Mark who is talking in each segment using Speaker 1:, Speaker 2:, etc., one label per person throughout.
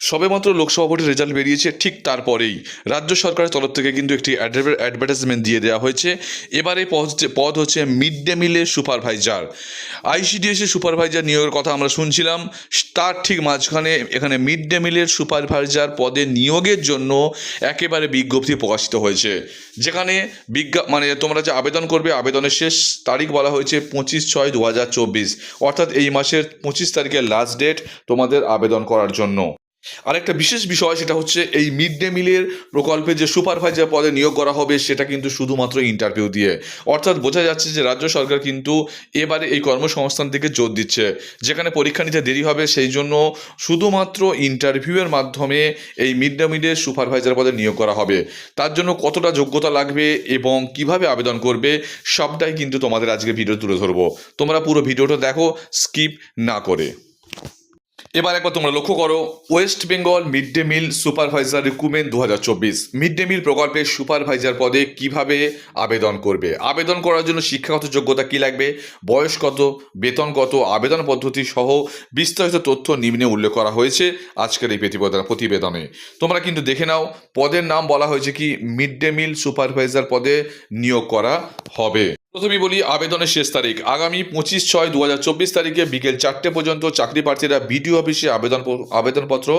Speaker 1: সবেমাত্র লোকসভা ভোটের রেজাল্ট বেরিয়েছে ঠিক তারপরেই। রাজ্য সরকারের তরফ থেকে কিন্তু একটি অ্যাডভার্টাইজমেন্ট দিয়ে দেওয়া হয়েছে। এবারে পদ হচ্ছে- পদ হচ্ছে মিড ডে মিলের সুপারভাইজার আইসিডিএসের সুপারভাইজার নিয়োগের কথা আমরা শুনছিলাম। তার ঠিক মাঝখানে এখানে মিড ডে মিলের সুপারভাইজার পদে নিয়োগের জন্য একেবারে বিজ্ঞপ্তি প্রকাশিত হয়েছে। যেখানে বিজ্ঞা মানে তোমরা যে আবেদন করবে, আবেদনের শেষ তারিখ বলা হয়েছে পঁচিশ ছয় দু হাজার চব্বিশ। অর্থাৎ এই মাসের পঁচিশ তারিখের লাস্ট ডেট তোমাদের আবেদন করার জন্য। আরেকটা বিশেষ বিষয় সেটা হচ্ছে এই মিড ডে মিলের প্রকল্পে যে সুপারভাইজার পদে নিয়োগ করা হবে, সেটা কিন্তু শুধুমাত্র ইন্টারভিউ দিয়ে। অর্থাৎ বোঝা যাচ্ছে যে রাজ্য সরকার কিন্তু এবারে এই কর্মসংস্থান থেকে জোর দিচ্ছে। যেখানে পরীক্ষা নিতে দেরি হবে, সেই জন্য শুধুমাত্র ইন্টারভিউয়ের মাধ্যমে এই মিড ডে মিলের সুপারভাইজার পদে নিয়োগ করা হবে। তার জন্য কতটা যোগ্যতা লাগবে এবং কীভাবে আবেদন করবে, সবটাই কিন্তু তোমাদের আজকে ভিডিও তুলে ধরবো। তোমরা পুরো ভিডিওটা দেখো স্কিপ না করে। এবার একবার তোমরা লক্ষ্য করো West Bengal mid day meal supervisor recruitment দু হাজার চব্বিশ। মিড ডে মিল প্রকল্পের সুপারভাইজার পদে কীভাবে আবেদন করবে? আবেদন করার জন্য শিক্ষাগত যোগ্যতা কি লাগবে? বয়স কত? বেতন কত? আবেদন পদ্ধতি সহ বিস্তারিত তথ্য নিম্নে উল্লেখ করা হয়েছে আজকের এই প্রতিবেদন প্রতিবেদনে। তোমরা কিন্তু দেখে নাও, পদের নাম বলা হয়েছে কি? মিড ডে মিল সুপারভাইজার পদে নিয়োগ করা হবে। প্রথমেই বলি, আবেদনের শেষ তারিখ। আগামী পঁচিশ ছয় দু তারিখে বিকেল চারটে পর্যন্ত চাকরি প্রার্থীরা বিডিও অফিসে আবেদন আবেদনপত্র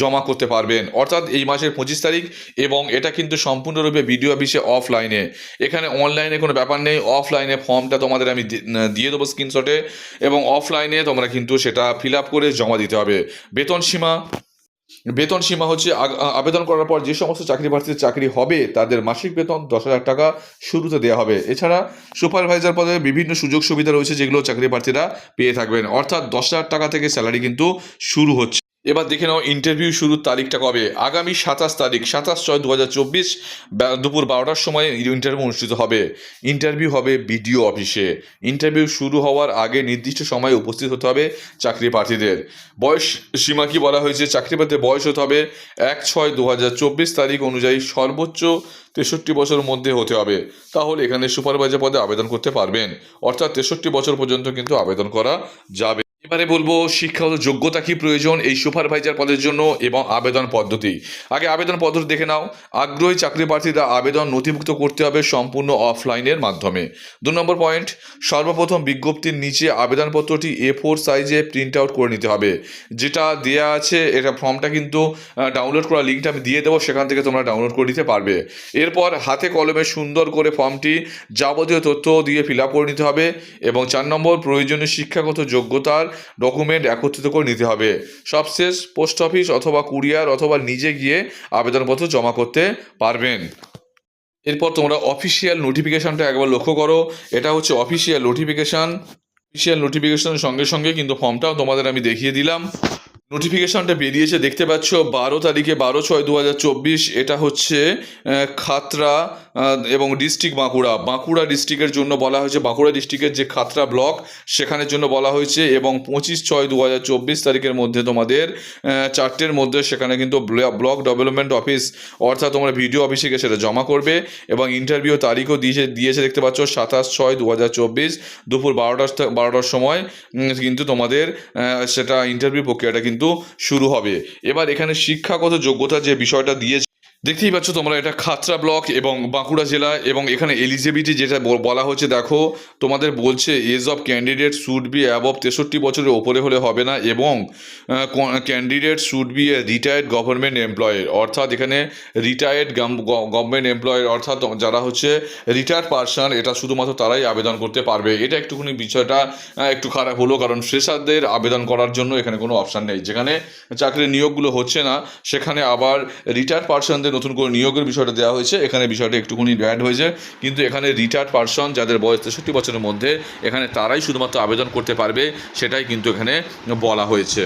Speaker 1: জমা করতে পারবেন। অর্থাৎ এই মাসের পঁচিশ তারিখ এবং এটা কিন্তু সম্পূর্ণরূপে বিডিও অফিসে অফলাইনে এখানে অনলাইনে কোনো ব্যাপার নেই অফলাইনে ফর্মটা তোমাদের আমি দিয়ে দেবো স্ক্রিনশটে এবং অফলাইনে তোমরা কিন্তু সেটা ফিল আপ করে জমা দিতে হবে। বেতন সীমা বেতন সীমা হচ্ছে আবেদন করার পর যে সমস্ত চাকরি প্রার্থীদের চাকরি হবে, তাদের মাসিক বেতন দশ হাজার টাকা শুরুতে দেওয়া হবে। এছাড়া সুপারভাইজার পদে বিভিন্ন সুযোগ সুবিধা রয়েছে, যেগুলো চাকরি প্রার্থীরা পেয়ে থাকবেন। অর্থাৎ দশ হাজার টাকা থেকে স্যালারি কিন্তু শুরু হচ্ছে। এবার দেখে নাও ইন্টারভিউ শুরুর তারিখটা কবে? আগামী সাতাশ তারিখ, সাতাশ ছয় দু হাজার চব্বিশ দুপুর বারোটার সময় ইন্টারভিউ অনুষ্ঠিত হবে। ইন্টারভিউ হবে বিডিও অফিসে ইন্টারভিউ শুরু হওয়ার আগে নির্দিষ্ট সময়ে উপস্থিত হতে হবে চাকরি প্রার্থীদের। বয়স সীমা কি বলা হয়েছে? চাকরি প্রার্থীর বয়স হতে হবে এক ছয় দু হাজার চব্বিশ তারিখ অনুযায়ী সর্বোচ্চ তেষট্টি বছরের মধ্যে হতে হবে। তাহলে এখানে সুপারভাইজার পদে আবেদন করতে পারবেন। অর্থাৎ তেষট্টি বছর পর্যন্ত কিন্তু আবেদন করা যাবে। এবারে বলব, শিক্ষাগত যোগ্যতা কি প্রয়োজন এই সুপারভাইজার পদের জন্য এবং আবেদন পদ্ধতি? আগে আবেদন পদ্ধতি দেখে নাও। আগ্রহী চাকরি প্রার্থীরা আবেদন নথিভুক্ত করতে হবে সম্পূর্ণ অফলাইনের মাধ্যমে। দু নম্বর পয়েন্ট, সর্বপ্রথম বিজ্ঞপ্তির নিচে আবেদনপত্রটি এ ফোর সাইজে প্রিন্ট আউট করে নিতে হবে। যেটা দেয়া আছে, এটা ফর্মটা কিন্তু ডাউনলোড করা লিঙ্কটা আমি দিয়ে দেবো, সেখান থেকে তোমরা ডাউনলোড করে নিতে পারবে। এরপর হাতে কলমে সুন্দর করে ফর্মটি যাবতীয় তথ্য দিয়ে ফিল আপ করে নিতে হবে এবং চার নম্বর, প্রয়োজনীয় শিক্ষাগত যোগ্যতার ডকুমেন্ট একত্রিত করে নিতে হবে। সবশেষ পোস্ট অফিস অথবা কুরিয়ার অথবা নিজে গিয়ে আবেদনপত্র জমা করতে পারবেন। এরপর তোমরা অফিসিয়াল নোটিফিকেশানটা একবার লক্ষ্য করো। এটা হচ্ছে অফিসিয়াল নোটিফিকেশান অফিসিয়াল নোটিফিকেশানের সঙ্গে সঙ্গে কিন্তু ফর্মটাও তোমাদের আমি দেখিয়ে দিলাম। নোটিফিকেশনটা বেরিয়েছে, দেখতে পাচ্ছ বারো তারিখে বারো ছয় দু এটা হচ্ছে খাতরা এবং ডিস্ট্রিক্ট বাঁকুড়া। বাঁকুড়া ডিস্ট্রিক্টের জন্য বলা হয়েছে, বাঁকুড়া ডিস্ট্রিক্টের যে খাতরা ব্লক সেখানের জন্য বলা হয়েছে, এবং পঁচিশ ছয় দু তারিখের মধ্যে তোমাদের চারটের মধ্যে সেখানে কিন্তু ব্ল- ব্লক ডেভেলপমেন্ট অফিস অর্থাৎ তোমরা ভিডিও অফিসে গিয়ে সেটা জমা করবে, এবং ইন্টারভিউ তারিখও দিয়েছে দিয়েছে দেখতে পাচ্ছ সাতাশ ছয় দু দুপুর বারোটার বারোটার সময় কিন্তু তোমাদের সেটা ইন্টারভিউ প্রক্রিয়াটা কিন্তু শুরু হবে। এবার এখানে শিক্ষাগত যোগ্যতা যে বিষয়টা দিয়েছে দেখতেই পাচ্ছ তোমরা, এটা খাতরা ব্লক এবং বাঁকুড়া জেলা এবং এখানে এলিজিবিলিটি যেটা বলা হচ্ছে, দেখো, তোমাদের বলছে, age of candidate should be above তেষট্টি বছরের ওপরে হলে হবে না এবং candidate should be a retired government employed অর্থাৎ এখানে রিটায়ার্ড গভর্নমেন্ট এমপ্লয়েড অর্থাৎ যারা হচ্ছে রিটায়ার্ড পার্সন, এটা শুধুমাত্র তারাই আবেদন করতে পারবে। এটা একটুখানি বিষয়টা একটু খারাপ হলো, কারণ ফ্রেশারদের আবেদন করার জন্য এখানে কোনো অপশান নেই। যেখানে চাকরির নিয়োগগুলো হচ্ছে না, সেখানে আবার রিটায়ার্ড পার্সনদের নতুন করে নিয়োগের বিষয়টা দেওয়া হয়েছে। এখানে বিষয়টা একটুখানি অ্যাড হয়েছে। কিন্তু এখানে রিটায়ার্ড পার্সন যাদের বয়স তেষট্টি বছরের মধ্যে, এখানে তারাই শুধুমাত্র আবেদন করতে পারবে, সেটাই কিন্তু এখানে বলা হয়েছে।